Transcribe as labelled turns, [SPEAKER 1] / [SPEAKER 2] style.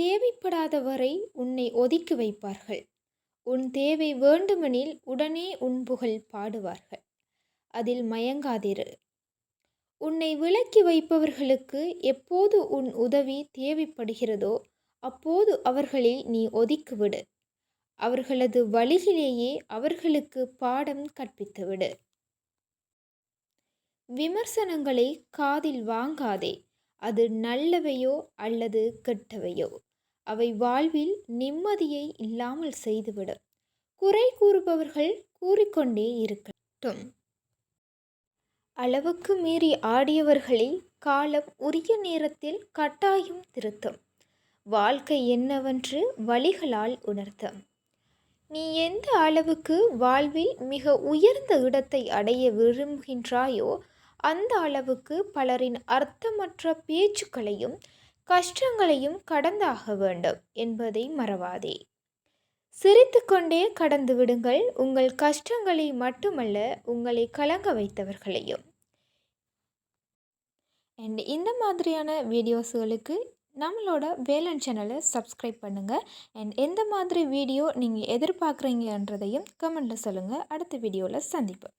[SPEAKER 1] தேவைப்படாத வரை உன்னை ஒதுக்கி வைப்பார்கள். உன் தேவை வேண்டுமெனில் உடனே உன் புகழ் பாடுவார்கள். அதில் மயங்காதிரு. உன்னை விலக்கி வைப்பவர்களுக்கு எப்போது உன் உதவி தேவைப்படுகிறதோ அப்போது அவர்களை நீ ஒதுக்கிவிடு. அவர்களது வழியிலேயே அவர்களுக்கு பாடம் கற்பித்துவிடு. விமர்சனங்களை காதில் வாங்காதே. அது நல்லவையோ அல்லது கெட்டவையோ? அவை வாழ்வில் நிம்மதியை இல்லாமல் செய்துவிடும். குறை கூறுபவர்கள் கூறிக்கொண்டே இருக்கட்டும். அளவுக்கு மீறி ஆடியவர்களை காலம் உரிய நேரத்தில் கட்டாயம் திருத்தும். வாழ்க்கை என்னவென்று வழிகளால் உணர்த்தும். நீ எந்த அளவுக்கு வாழ்வில் மிக உயர்ந்த இடத்தை அடைய விரும்புகின்றாயோ அந்த அளவுக்கு பலரின் அர்த்தமற்ற பேச்சுக்களையும் கஷ்டங்களையும் கடந்தாக வேண்டும் என்பதை மறவாதே. சிரித்துக்கொண்டே கடந்து விடுங்கள். உங்கள் கஷ்டங்களை மட்டுமல்ல உங்களை கலங்க வைத்தவர்களையும். அண்ட் இந்த மாதிரியான வீடியோஸுகளுக்கு நம்மளோட வேலன் சேனலை சப்ஸ்கிரைப் பண்ணுங்கள் அண்ட் எந்த மாதிரி வீடியோ நீங்கள் எதிர்பார்க்குறீங்கன்றதையும் கமெண்ட்டில் சொல்லுங்கள் அடுத்த வீடியோவில் சந்திப்போம்.